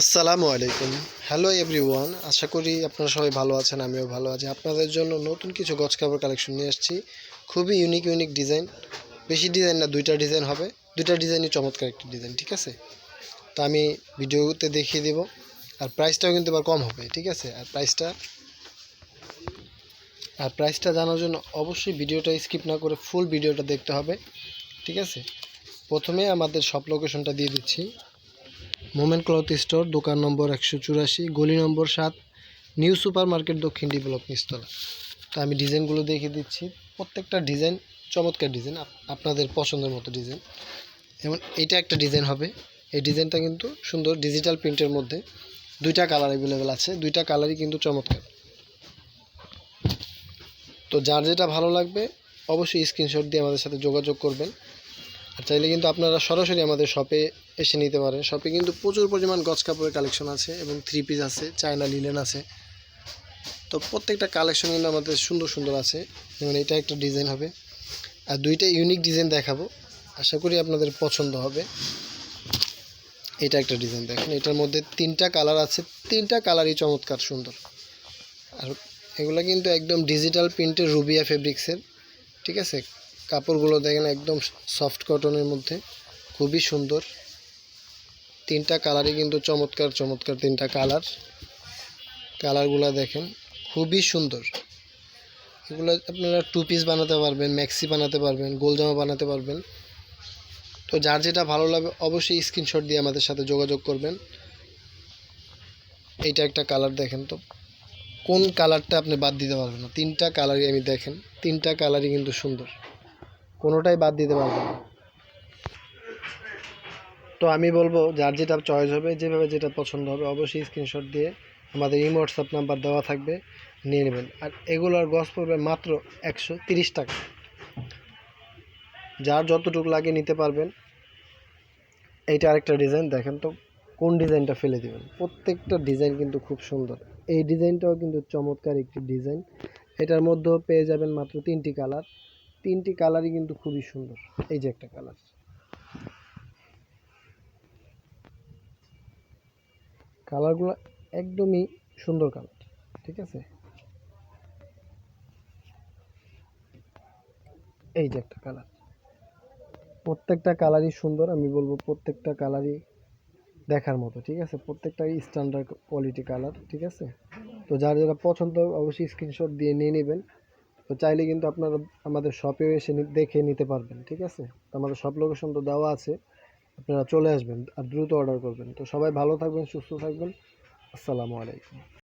আসসালামু আলাইকুম। Hello everyone আশা করি আপনারা সবাই ভালো আছেন, আমিও ভালো আছি। আপনাদের জন্য নতুন কিছু গজ কাপড় কালেকশন নিয়ে এসেছি খুবই ইউনিক ইউনিক ডিজাইন বেশি ডিজাইন না, দুইটা ডিজাইন হবে। দুইটা ডিজাইনই চমৎকার একটি ডিজাইন ঠিক আছে? তো আমি ভিডিওতে দেখিয়ে দেব। আর প্রাইসটাও কিন্তু এবার কম হবে, ঠিক আছে? আর প্রাইসটা আর প্রাইসটা জানার জন্য অবশ্যই ভিডিওটা স্কিপ না করে ফুল ভিডিওটা দেখতে হবে, ঠিক আছে? প্রথমে আমাদের সব লোকেশনটা দিয়ে দিচ্ছি। মোমেন্ট ক্লথ স্টোর, দোকান নম্বর একশো চুরাশি, গলি নম্বর সাত, নিউ সুপার মার্কেট দক্ষিণ ডেভেলপ নিস্তলা তো আমি ডিজাইনগুলো দেখে দিচ্ছি। প্রত্যেকটা ডিজাইন, চমৎকার ডিজাইন আপনাদের পছন্দের মতো ডিজাইন। যেমন এটা একটা ডিজাইন হবে। এই ডিজাইনটা কিন্তু সুন্দর ডিজিটাল প্রিন্টের মধ্যে। দুইটা কালার অ্যাভেলেবেল আছে। দুইটা কালারই কিন্তু চমৎকার। তো যার যেটা ভালো লাগবে, অবশ্যই স্ক্রিনশট দিয়ে আমাদের সাথে যোগাযোগ করবেন। চাইলে কিন্তু আপনারা সরাসরি আমাদের শপে এসে নিতে পারেন। শপে কিন্তু প্রচুর পরিমাণ গজ কাপড়ের কালেকশন আছে এবং থ্রি পিস আছে চায়না লিলেন আছে। তো প্রত্যেকটা কালেকশন কিন্তু আমাদের সুন্দর সুন্দর আছে। যেমন এটা একটা ডিজাইন হবে। আর দুইটা ইউনিক ডিজাইন দেখাবো। আশা করি আপনাদের পছন্দ হবে। এটা একটা ডিজাইন দেখেন। এটার মধ্যে তিনটা কালার আছে। তিনটা কালারই চমৎকার সুন্দর। আর এগুলো কিন্তু একদম ডিজিটাল প্রিন্টের রুবিয়া ফেব্রিক্সের ঠিক আছে? কাপড়গুলো দেখেন একদম সফট কটনের মধ্যে। খুবই সুন্দর। তিনটা কালারই কিন্তু চমৎকার চমৎকার তিনটা কালার কালারগুলো দেখেন, খুবই সুন্দর। এগুলো আপনারা টু পিস বানাতে পারবেন ম্যাক্সি বানাতে পারবেন গোল জামা বানাতে পারবেন। তো যার যেটা ভালো লাগবে অবশ্যই স্ক্রিনশট দিয়ে আমাদের সাথে যোগাযোগ করবেন। এইটা একটা কালার দেখেন তো। কোন কালারটা আপনি বাদ দিতে পারবেন না? তিনটা কালারই আমি দেখেন, তিনটা কালারই কিন্তু সুন্দর। কোনোটাই বাদ দিতে পারবেন না। তো আমি বলব, যার যেটা চয়েস হবে, যেভাবে যেটা পছন্দ হবে, অবশ্যই স্ক্রিনশট দিয়ে আমাদের ইমো হোয়াটসঅ্যাপ নাম্বার দেওয়া থাকবে, নিয়ে নেবেন। আর এগুলোর গস পড়বে মাত্র একশো তিরিশ টাকা। যার যতটুকু লাগে নিতে পারবেন। এইটা আরেকটা ডিজাইন দেখেন তো কোন ডিজাইনটা ফেলে দেবেন। প্রত্যেকটা ডিজাইন কিন্তু খুব সুন্দর। এই ডিজাইনটাও কিন্তু চমৎকার একটি ডিজাইন এটার মধ্যেও পেয়ে যাবেন মাত্র তিনটি কালার তিনটি কালারই কিন্তু খুবই সুন্দর। এই যে একটা কালার কালারগুলো একদমই সুন্দর কালার ঠিক আছে? এই যে একটা কালার প্রত্যেকটা কালারই সুন্দর, আমি বলব প্রত্যেকটা কালারই দেখার মতো, ঠিক আছে? প্রত্যেকটাই স্ট্যান্ডার্ড কোয়ালিটি কালার ঠিক আছে? তো যার যারা পছন্দ, অবশ্যই স্ক্রিনশট দিয়ে নিয়ে নেবেন। তো চাইলে কিন্তু আপনারা আমাদের শপেও এসে দেখে নিতে পারবেন, ঠিক আছে? তো আমাদের সব লোকেশন তো দেওয়া আছে, আপনারা চলে আসবেন আর দ্রুত অর্ডার করবেন। তো সবাই ভালো থাকবেন, সুস্থ থাকবেন। আসসালামু আলাইকুম।